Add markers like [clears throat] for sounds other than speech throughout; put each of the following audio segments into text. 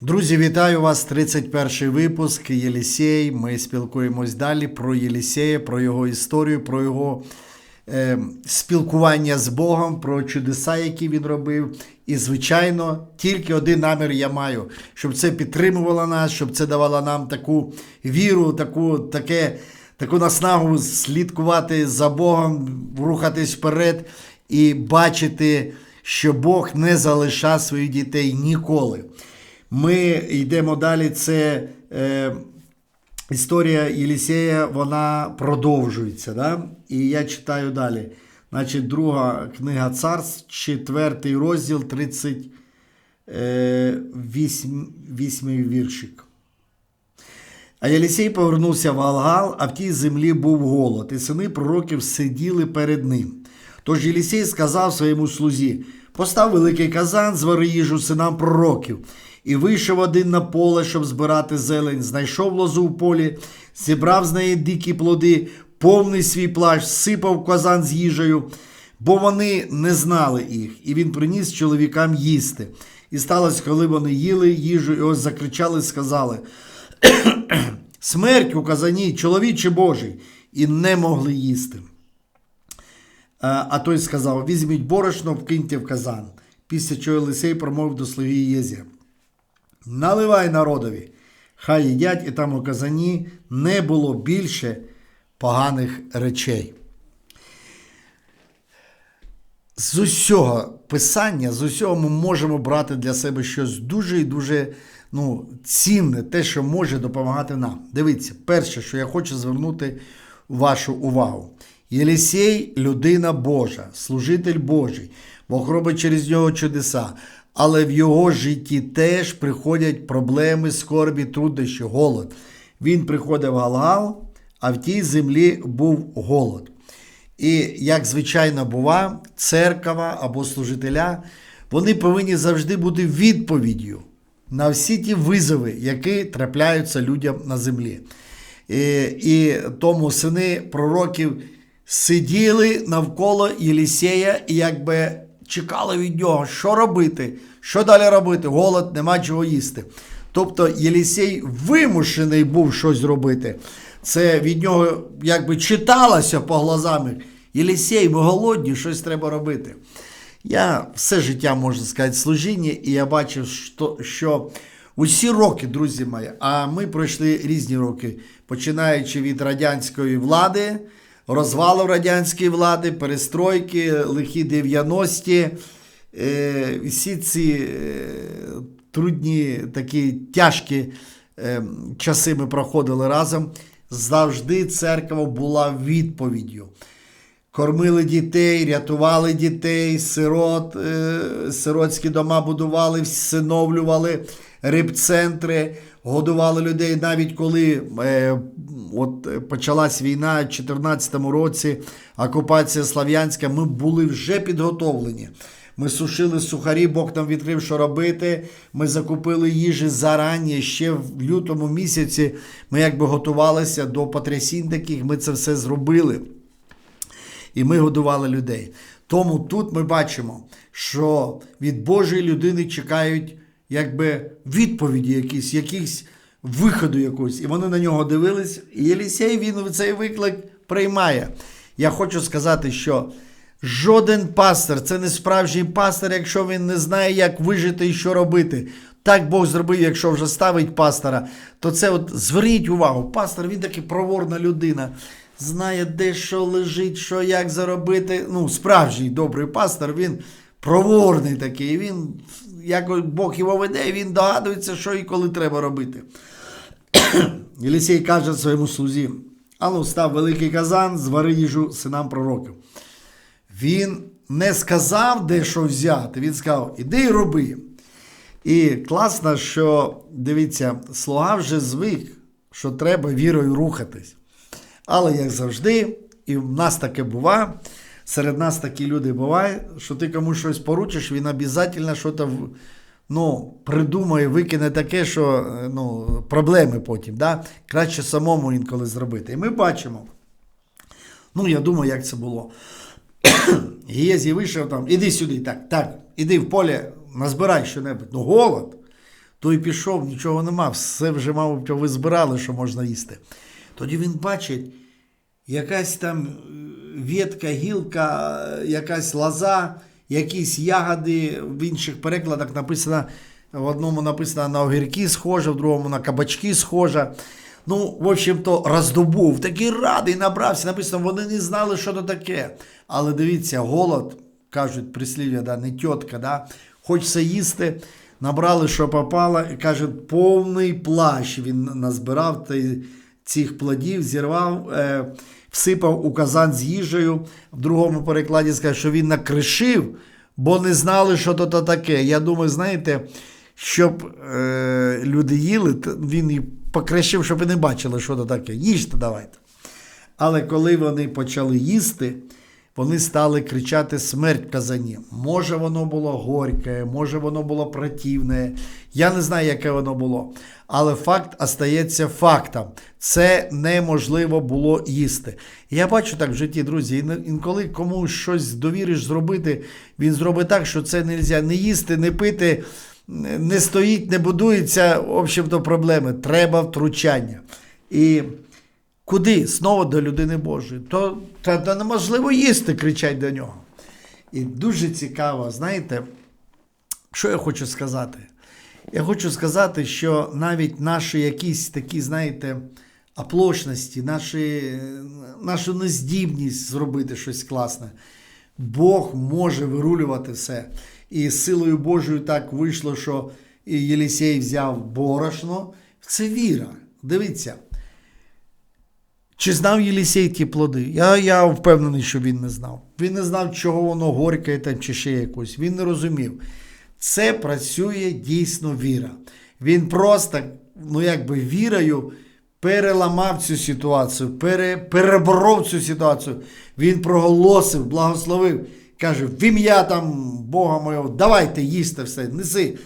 Друзі, вітаю вас! 31 випуск Єлісей. Ми спілкуємось далі про Єлісея, про його історію, про його е, спілкування з Богом, про чудеса, які він робив. І, звичайно, тільки один намір я маю, щоб це підтримувало нас, щоб це давало нам таку віру, таку, таке, таку наснагу слідкувати за Богом, рухатись вперед і бачити, що Бог не залишає своїх дітей ніколи. Ми йдемо далі. Це е, історія Єлісея, вона продовжується. Да? І я читаю далі. Значить, друга книга царств, четвертий розділ, 38 вісьмий віршик. А Єлісей повернувся в Галгал, а в тій землі був голод, і сини пророків сиділи перед ним. Тож Єлісей сказав своєму слузі: постав великий казан, звари їжу синам пророків. І вийшов один на поле, щоб збирати зелень, знайшов лозу в полі, зібрав з неї дикі плоди, повний свій плащ, сипав казан з їжею, бо вони не знали їх, і він приніс чоловікам їсти. І сталося, коли вони їли їжу, і ось закричали, сказали: Смерть у казані, чоловіче Божий, і не могли їсти. А а той сказав: візьміть борошно, вкиньте в казан. Після чого Єлисей промовив до слуги Єзія. Наливай народові, хай їдять, і там у казані не було більше поганих речей. З усього писання, з усього ми можемо брати для себе щось дуже і дуже ну, цінне, те, що може допомагати нам. Дивіться, перше, що я хочу звернути вашу увагу. Єлісей людина Божа, служитель Божий, Бог робить через нього чудеса. Але в його житті теж приходять проблеми, скорбі, труднощі, голод. Він приходив в Галгал, а в тій землі був голод. І, як звичайно бува, церква або служителя, вони повинні завжди бути відповіддю на всі ті визови, які трапляються людям на землі. І, і тому сини пророків сиділи навколо Єлісея і якби чекали від нього, що робити, що далі робити. Голод, нема чого їсти. Тобто Єлісей вимушений був щось робити. Це від нього якби читалося по глазам. Єлісей, ми голодні, щось треба робити. Я все життя, можна сказати, служіння, і я бачив, що, що усі роки, друзі мої, а ми пройшли різні роки, починаючи від радянської влади, розвалу радянської влади, перестройки, лихі 90-ті, е, всі ці е, трудні, такі тяжкі е, часи ми проходили разом. Завжди церква була відповіддю. Кормили дітей, рятували дітей, сирот, сиротські дома будували, всиновлювали рибцентри, годували людей. Навіть коли е, от почалась війна в 2014 році, окупація Слав'янська, ми були вже підготовлені. Ми сушили сухарі, Бог нам відкрив, що робити. Ми закупили їжі зарані. Ще в лютому місяці ми якби готувалися до потрясінь таких, ми це все зробили. І ми годували людей. Тому тут ми бачимо, що від Божої людини чекають якби відповіді, якісь, якісь виходу якогось. І вони на нього дивились. І Єлісей він цей виклик приймає. Я хочу сказати, що жоден пастор це не справжній пастор, якщо він не знає, як вижити і що робити. Так Бог зробив, якщо вже ставить пастора, то це от зверніть увагу, пастор він такий проворна людина. Знає, де що лежить, що як заробити. Ну, справжній добрий пастор, він проворний такий. Він, як Бог його веде, він догадується, що і коли треба робити. [clears throat] Єлісей каже своєму слузі: Ану, став великий казан, звари їжу синам пророків. Він не сказав, де що взяти. Він сказав, іди і роби. І класно, що дивіться, слуга вже звик, що треба вірою рухатись. Але, як завжди, і в нас таке буває, серед нас такі люди бувають, що ти комусь щось поручиш, він обов'язково щось ну, придумає, викине таке, що ну, проблеми потім. Да? Краще самому інколи зробити. І ми бачимо. Ну, я думаю, як це було. [clears throat] Гієзій вийшов там, іди сюди, так, так, іди в поле, назбирай що-небудь. Ну, голод. той пішов, нічого нема, все вже, мабуть, ви збирали, що можна їсти. Тоді він бачить, якась там ветка, гілка, якась лоза, якісь ягоди, в інших перекладах написано, в одному написано на огірки схоже, в другому на кабачки схоже. Ну, в общем-то, роздобув, такий радий набрався. Написано, вони не знали, що то таке. Але дивіться, голод, кажуть прислів'я, да, не тітка, да, хочеться їсти, набрали, що попало, і кажуть, повний плащ він назбирав той, цих плодів, зірвав, е, всипав у казан з їжею. В другому перекладі сказав, що він накришив, бо не знали, що то, таке. Я думаю, знаєте, щоб е, люди їли, він і покришив, щоб і не бачили, що то таке. Їжте давайте. Але коли вони почали їсти, вони стали кричати смерть казані. Може, воно було горьке, може, воно було противне. Я не знаю, яке воно було. Але факт остається фактом. Це неможливо було їсти. Я бачу так в житті, друзі, інколи комусь щось довіриш зробити, він зробить так, що це не можна не їсти, не пити, не стоїть, не будується. В общем-то, проблеми. Треба втручання. І Куди? Знову до людини Божої. То, то неможливо їсти, кричать до нього. І дуже цікаво, знаєте, що я хочу сказати? Я хочу сказати, що навіть наші якісь такі, знаєте, оплошності, наші, нашу нездібність зробити щось класне, Бог може вирулювати все. І силою Божою так вийшло, що Єлісей взяв борошно. Це віра. Дивіться. Чи знав Єлісей ті плоди? Я, я впевнений, що він не знав. Він не знав, чого воно горьке там, чи ще якось. Він не розумів. Це працює дійсно віра. Він просто, ну якби вірою, переламав цю ситуацію, пере, переборов цю ситуацію. Він проголосив, благословив. Каже, в ім'я там Бога моєго, давайте їсти все, неси.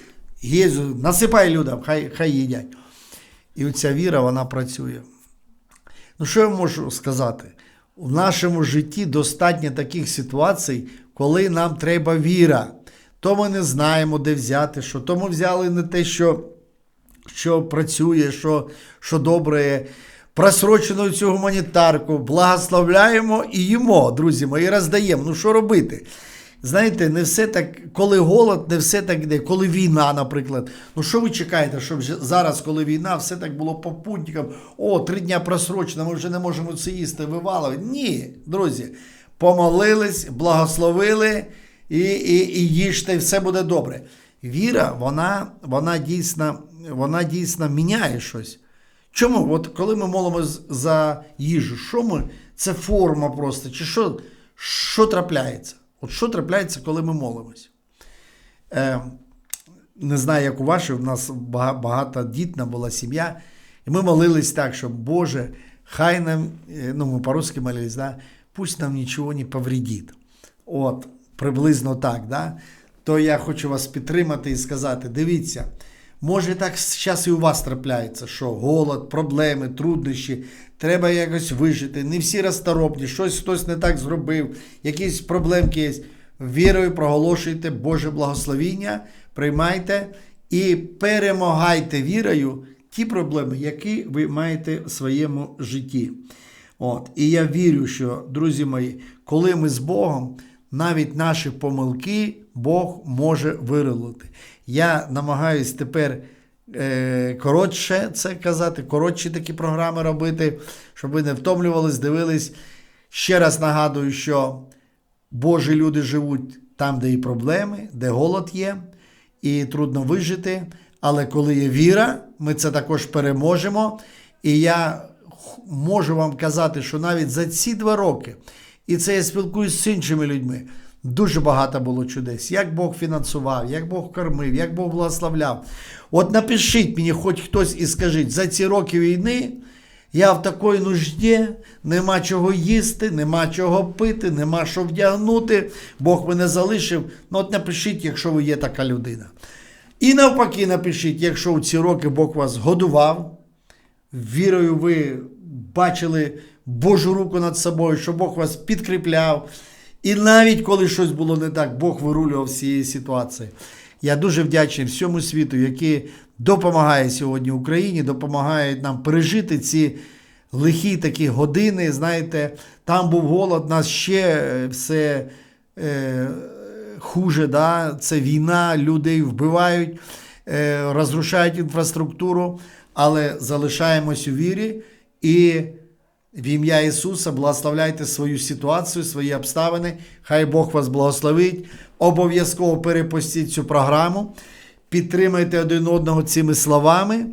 Гезу, насипай людям, хай, хай їдять. І оця віра, вона працює. Ну, що я можу сказати? У нашому житті достатньо таких ситуацій, коли нам треба віра. То ми не знаємо, де взяти, що то ми взяли не те, що, що працює, що, що добре. Просрочену цю гуманітарку, благословляємо і їмо, друзі мої, роздаємо. Ну що робити? Знаєте, не все так, коли голод, не все так йде, коли війна, наприклад. Ну що ви чекаєте, щоб зараз, коли війна, все так було по пунктикам, о, три дня просрочено, ми вже не можемо це їсти, вивалили. Ні, друзі, помолились, благословили і, і, і їжте, і все буде добре. Віра, вона, вона, дійсно, вона дійсно міняє щось. Чому? От коли ми молимось за їжу, що ми? Це форма просто, чи що, що трапляється? От що трапляється, коли ми молимось? Е, не знаю, як у вашій, у нас багато дітна була сім'я, і ми молились так, що Боже, хай нам, е, ну ми по-русски молились, да, пусть нам нічого не повредить. От, приблизно так, да? то я хочу вас підтримати і сказати: дивіться, може так зараз і у вас трапляється, що голод, проблеми, труднощі, треба якось вижити. Не всі розторопні, щось хтось не так зробив, якісь проблемки є. Вірою проголошуйте Боже благословіння, приймайте і перемагайте вірою ті проблеми, які ви маєте в своєму житті. От. І я вірю, що, друзі мої, коли ми з Богом, навіть наші помилки Бог може вирулити. Я намагаюсь тепер е, коротше це казати, коротші такі програми робити, щоб ви не втомлювались, дивились. Ще раз нагадую, що Божі люди живуть там, де і проблеми, де голод є, і трудно вижити. Але коли є віра, ми це також переможемо. І я можу вам казати, що навіть за ці два роки, і це я спілкуюся з іншими людьми, дуже багато було чудес. Як Бог фінансував, як Бог кормив, як Бог благословляв. От напишіть мені, хоч хтось і скажіть, за ці роки війни. Я в такій нужді, нема чого їсти, нема чого пити, нема що вдягнути. Бог мене залишив. Ну от напишіть, якщо ви є така людина. І навпаки, напишіть, якщо в ці роки Бог вас годував, вірою ви бачили Божу руку над собою, що Бог вас підкріпляв. І навіть коли щось було не так, Бог вирулював з цієї ситуації. Я дуже вдячний всьому світу, які допомагає сьогодні Україні, допомагає нам пережити ці лихі такі години. Знаєте, там був голод, нас ще е, все е, хуже. Да? Це війна, людей вбивають, е, розрушають інфраструктуру, але залишаємось у вірі і. В ім'я Ісуса благословляйте свою ситуацію, свої обставини. Хай Бог вас благословить. Обов'язково перепустіть цю програму. Підтримайте один одного цими словами.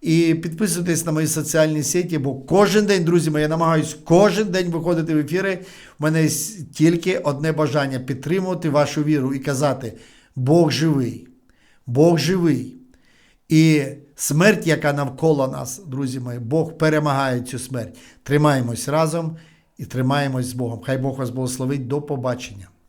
І підписуйтесь на мої соціальні сеті, бо кожен день, друзі мої, я намагаюся кожен день виходити в ефіри. У мене є тільки одне бажання підтримувати вашу віру і казати: Бог живий, Бог живий. І смерть, яка навколо нас, друзі мої, Бог перемагає цю смерть. Тримаємось разом і тримаємось з Богом. Хай Бог вас благословить. До побачення.